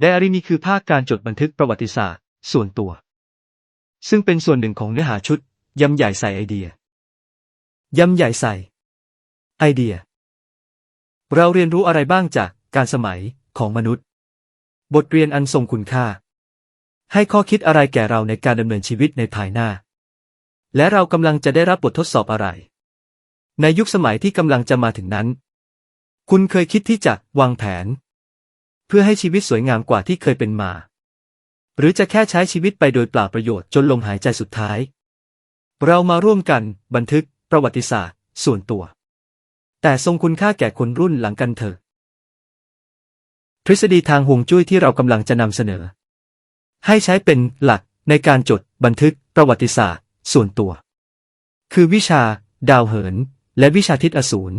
ไดอารี่นี้คือภาคการจดบันทึกประวัติศาสตร์ ส่วนตัว ซึ่งเป็นส่วนหนึ่งของเนื้อหาชุดยำใหญ่ใส่ไอเดียยำใหญ่ใส่ ไอเดีย เราเรียนรู้อะไรบ้างจากการสมัยของมนุษย์ บทเรียนอันทรงคุณค่า ให้ข้อคิดอะไรแก่เราในการดำเนินชีวิตในภายหน้า และเรากำลังจะได้รับบททดสอบอะไร ในยุคสมัยที่กำลังจะมาถึงนั้น คุณเคยคิดที่จะวางแผน เพื่อให้ชีวิตสวยงามกว่าที่เคยเป็นมา หรือจะแค่ใช้ชีวิตไปโดยเปล่าประโยชน์จนลมหายใจสุดท้าย เรามาร่วมกันบันทึก ประวัติศาสตร์ ส่วนตัว แต่ทรงคุณค่าแก่คนรุ่นหลังกันเถอะทฤษฎีทางฮวงจุ้ยที่เรากำลังจะนำเสนอ ให้ใช้เป็นหลักในการจดบันทึกประวัติศาสตร์ ส่วนตัว คือวิชา ดาวเหิน และวิชาทิศอสูร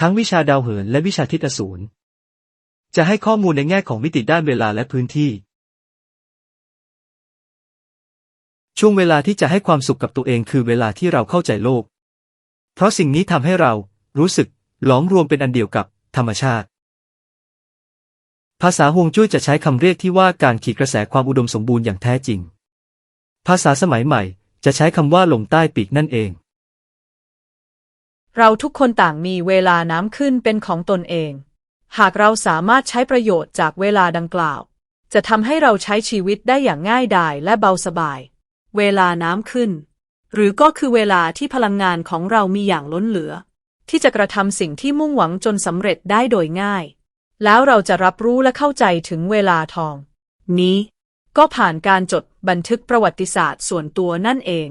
ทั้งวิชาดาวเหินและวิชาทิศอสูร จะให้ข้อมูลในแง่ของมิติด้านเวลาและพื้นที่ ช่วงเวลาที่จะให้ความสุขกับตัวเองคือเวลาที่เราเข้าใจโลก เพราะสิ่งนี้ทำให้เรารู้สึกหลอมรวมเป็นอันเดียวกับธรรมชาติ ภาษาฮวงจุ้ยจะใช้คำเรียกที่ว่าการขีดกระแสความอุดมสมบูรณ์อย่างแท้จริง ภาษาสมัยใหม่จะใช้คำว่าลมใต้ปีกนั่นเอง เราทุกคนต่างมีเวลาน้ำขึ้นเป็นของตนเอง หากเราสามารถใช้ประโยชน์จากเวลาดังกล่าว จะทำให้เราใช้ชีวิตได้อย่างง่ายดายและเบาสบาย เวลาน้ำขึ้น หรือก็คือเวลาที่พลังงานของเรามีอย่างล้นเหลือ ที่จะกระทำสิ่งที่มุ่งหวังจนสำเร็จได้โดยง่าย แล้วเราจะรับรู้และเข้าใจถึงเวลาทอง นี้ ก็ผ่านการจดบันทึกประวัติศาสตร์ส่วนตัวนั่นเอง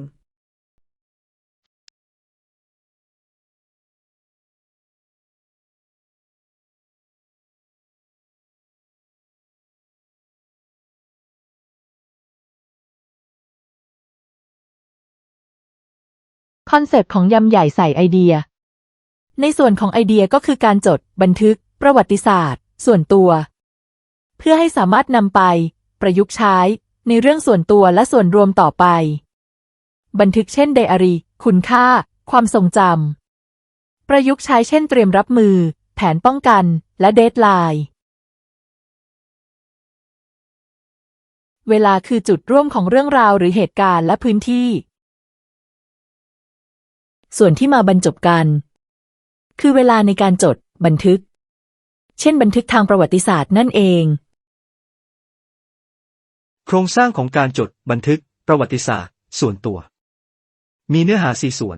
คอนเซปต์ของยำใหญ่ใส่ไอเดีย ในส่วนของไอเดียก็คือการจด บันทึก ประวัติศาสตร์ ส่วนตัว เพื่อให้สามารถนำไป ประยุกต์ใช้ ในเรื่องส่วนตัวและส่วนรวมต่อไป บันทึกเช่นไดอารี่คุณค่า ความทรงจำประยุกต์ใช้เช่นเตรียมรับมือ แผนป้องกัน และเดทไลน์เวลาคือจุดร่วมของเรื่องราวหรือเหตุการณ์และพื้นที่ ส่วนที่มาบรรจบกัน คือเวลาในการจด บันทึก เช่นบันทึกทางประวัติศาสตร์นั่นเอง โครงสร้างของการจด บันทึก ประวัติศาสตร์ ส่วนตัว มีเนื้อหาสี่ส่วน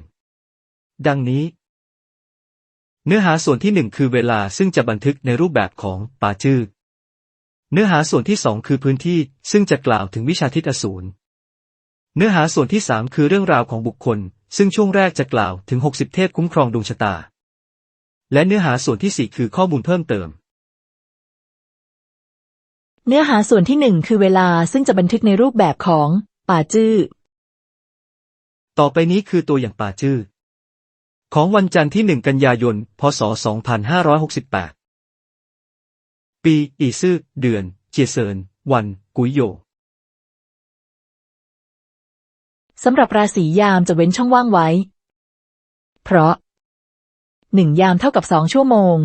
ดังนี้ เนื้อหาส่วนที่หนึ่งคือเวลาซึ่งจะบันทึกในรูปแบบของปาจื้อเนื้อหาส่วนที่สองคือพื้นที่ซึ่งจะกล่าวถึงวิชาทิศอสูรเนื้อหาส่วนที่สามคือเรื่องราวของบุคคล ซึ่งช่วงแรกจะกล่าวถึง 60 เทพคุ้มครองดวงชะตา และเนื้อหาส่วนที่สี่คือข้อมูลเพิ่มเติม เนื้อหาส่วนที่หนึ่งคือเวลาซึ่งจะบันทึกในรูปแบบของ ป่าจื้อ ต่อไปนี้คือตัวอย่างป่าจื้อ ของวันจันทร์ที่ 1 กันยายน พศ 2568 ปี อีซื่อ เดือน เจียเซิน วัน กุยโย สำหรับราศียามจะเว้นช่องว่างไว้ เพราะหนึ่งยามเท่ากับสองชั่วโมง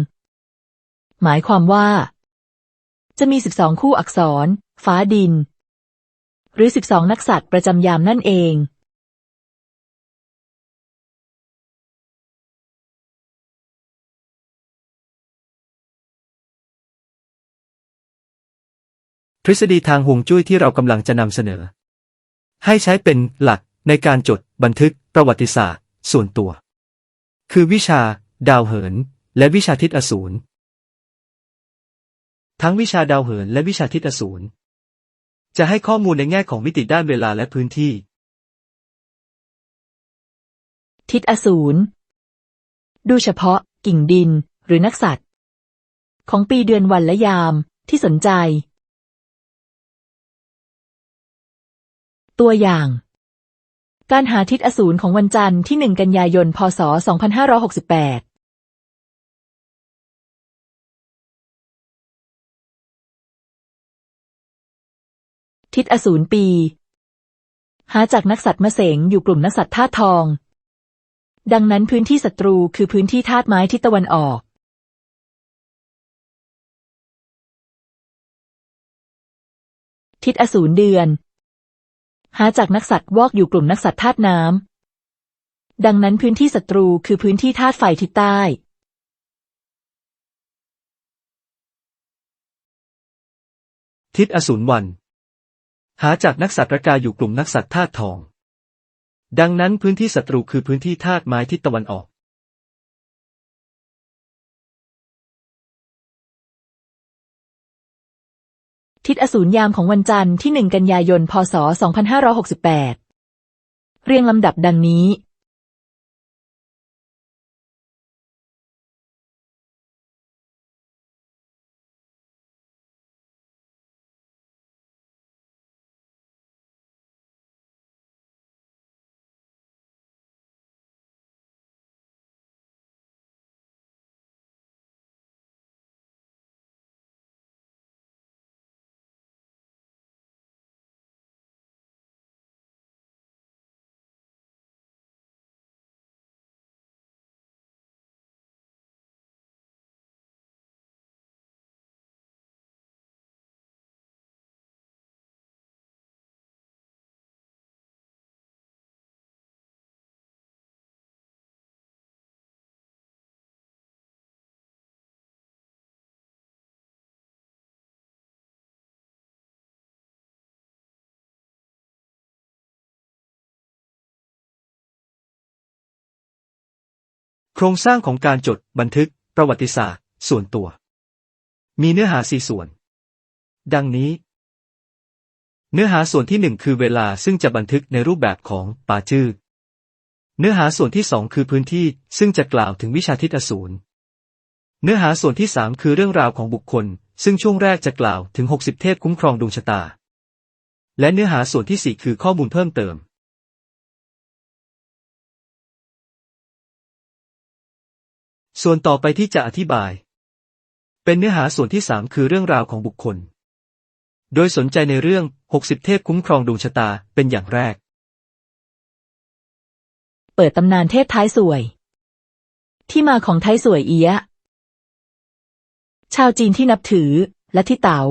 หมายความว่า จะมีสิบสองคู่อักษร ฟ้าดิน หรือสิบสองนักสัตว์ประจำยามนั่นเอง ทฤษฎีทางฮวงจุ้ยที่เรากำลังจะนำเสนอ ให้ใช้เป็นหลักในการจดบันทึกประวัติศาสตร์ ส่วนตัว คือวิชา ดาวเหิน และวิชาทิศอสูรทั้งวิชาดาวเหินและวิชาทิศอสูรจะให้ข้อมูลในแง่ของมิติด้านเวลาและพื้นที่ ทิศอสูรดูเฉพาะกิ่งดินหรือนักสัตว์ ของปีเดือนวันและยามที่สนใจ ตัวอย่าง การหาทิศอสูรของวันจันทร์ที่หนึ่งกันยายน พศ 2568ทิศอสูรปี หาจากนักสัตว์มะเสงอยู่กลุ่มนักสัตว์ธาตุทอง ดังนั้นพื้นที่ศัตรูคือพื้นที่ธาตุไม้ทิศตะวันออก ทิศอสูรเดือน หาจากนักสัตว์วอกอยู่กลุ่มนักสัตว์ธาตุน้ำ ดังนั้นพื้นที่ศัตรูคือพื้นที่ธาตุไฟทิศใต้ ทิศอสูรวัน หาจากนักสัตว์ระกาอยู่กลุ่มนักสัตว์ธาตุทอง ดังนั้นพื้นที่ศัตรูคือพื้นที่ธาตุไม้ทิศตะวันออก ทิศอสูรยามของวันจันทร์ที่หนึ่งกันยายน พศ 2568 เรียงลำดับดังนี้ โครงสร้างของการจดบันทึกประวัติศาสตร์ ส่วนตัว มีเนื้อหาสี่ส่วน ดังนี้ เนื้อหาส่วนที่หนึ่งคือเวลาซึ่งจะบันทึกในรูปแบบของปาจื้อเนื้อหาส่วนที่สองคือพื้นที่ซึ่งจะกล่าวถึงวิชาทิศอสูรเนื้อหาส่วนที่สามคือเรื่องราวของบุคคล ซึ่งช่วงแรกจะกล่าวถึงหกสิบเทพคุ้มครองดวงชะตา และเนื้อหาส่วนที่สี่คือข้อมูลเพิ่มเติม ส่วนต่อไปที่จะอธิบาย เป็นเนื้อหาส่วนที่สามคือเรื่องราวของบุคคล โดยสนใจในเรื่อง 60 เทพคุ้มครองดวงชะตาเป็นอย่างแรก เปิดตำนานเทพท้ายสวย ที่มาของท้ายสวยเอียะชาวจีนที่นับถือและที่เต๋า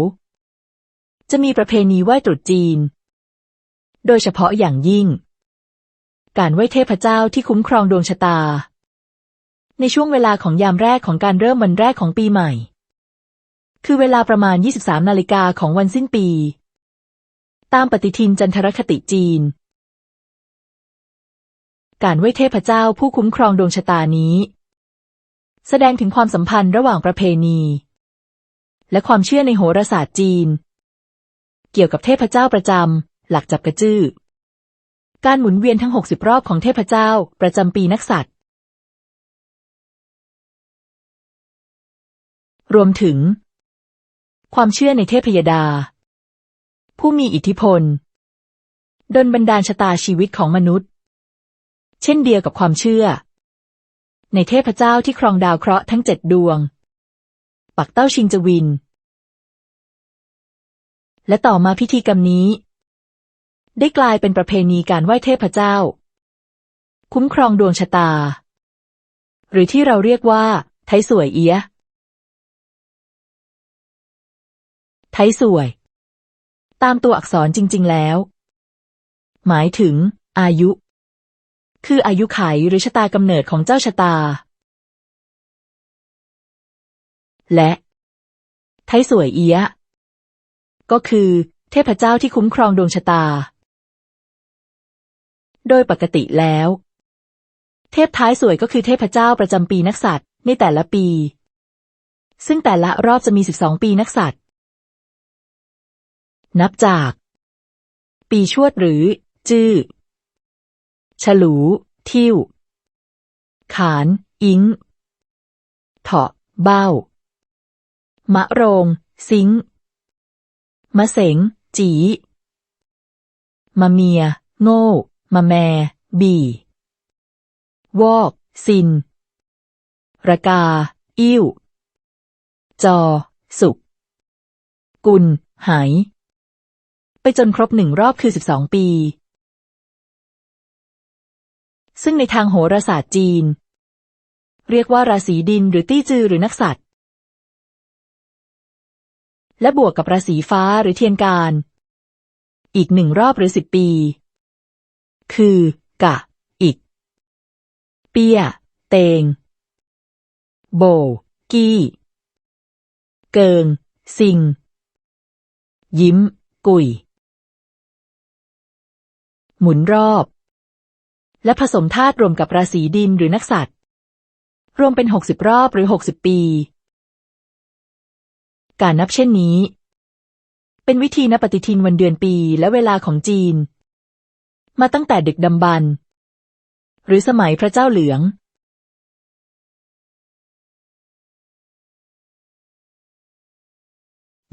จะมีประเพณีไหว้ตรุษจีน โดยเฉพาะอย่างยิ่ง การไหว้เทพเจ้าที่คุ้มครองดวงชะตา ในช่วงเวลาของยามแรกของการเริ่มวันแรกของปีใหม่ คือเวลาประมาณ 23 นาฬิกาของวันสิ้นปี ตามปฏิทินจันทรคติจีน การไหว้เทพเจ้าผู้คุ้มครองดวงชะตานี้ แสดงถึงความสัมพันธ์ระหว่างประเพณี และความเชื่อในโหราศาสตร์จีน เกี่ยวกับเทพเจ้าประจำหลักจับกระจื้อการหมุนเวียนทั้ง 60 รอบของเทพเจ้า ประจำปีนักษัตริย์ รวมถึง ความเชื่อในเทพยดา ผู้มีอิทธิพลดลบันดาลชะตาชีวิตของมนุษย์ เช่นเดียวกับความเชื่อ ในเทพเจ้าที่ครองดาวเคราะห์ทั้งเจ็ดดวง ปักเต้าชิงจวิน และต่อมาพิธีกรรมนี้ ได้กลายเป็นประเพณีการไหว้เทพเจ้า คุ้มครองดวงชะตา หรือที่เราเรียกว่า ไทสวยเอียะ ไทยสวย ตามตัวอักษรจริง ๆ แล้ว หมายถึง อายุ คืออายุไขหรือชะตากำเนิดของเจ้าชะตา และ ไทยสวยเอียะก็คือ เทพเจ้าที่คุ้มครองดวงชะตา โดยปกติแล้ว เทพท้ายสวยก็คือเทพเจ้าประจำปีนักษัตริย์ในแต่ละปี ซึ่งแต่ละรอบจะมี 12 ปีนักษัตริย์ นับจาก ปีชวดหรือ จื้อ ฉลู ทิ่ว ขาน อิงเถาะ เบ้า มะโรง ซิงมะเสง จี มะเมีย โง่ มะแม บี วอก ซิน ระกา อิ่ว จอ สุก กุลไห ไปจนครบหนึ่งรอบคือสิบสองปี ซึ่งในทางโหราศาสตร์จีน เรียกว่าราศีดินหรือตี้จือหรือนักสัตว์ และบวกกับราศีฟ้าหรือเทียนการ อีกหนึ่งรอบหรือสิบปี คือ กะ อีก เปีย เตง โบ กี้ เกิงซิง ยิ้ม กุย หมุนรอบ และผสมธาตุรวมกับราศีดินหรือนักสัตว์ รวมเป็นหกสิบรอบหรือหกสิบปี การนับเช่นนี้ เป็นวิธีนับปฏิทินวันเดือนปีและเวลาของจีน มาตั้งแต่ดึกดำบรรหรือสมัยพระเจ้าเหลือง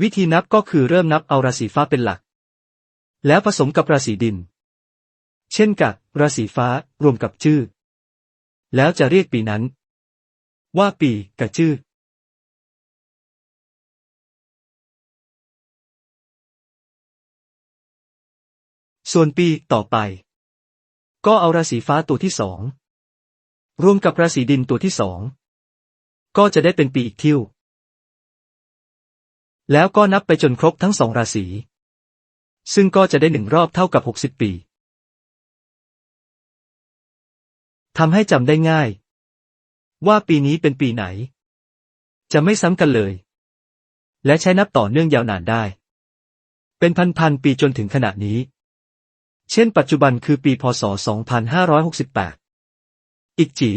วิธีนับก็คือเริ่มนับเอาราศีฟ้าเป็นหลัก แล้วผสมกับราศีดิน เช่นกับราศีฟ้ารวมกับชื่อ แล้วจะเรียกปีนั้น ว่าปีกับชื่อ ส่วนปีต่อไป ก็เอาราศีฟ้าตัวที่สองรวมกับราศีดินตัวที่สองก็จะได้เป็นปีอีกที่ว แล้วก็นับไปจนครบทั้งสองราศี ซึ่งก็จะได้หนึ่งรอบเท่ากับหกสิบปี ทำให้จำได้ง่าย ว่าปีนี้เป็นปีไหน จะไม่ซ้ำกันเลย และใช้นับต่อเนื่องยาวนานได้ เป็นพันๆปีจนถึงขณะนี้ เช่นปัจจุบันคือปีพศ 2568 อีกจี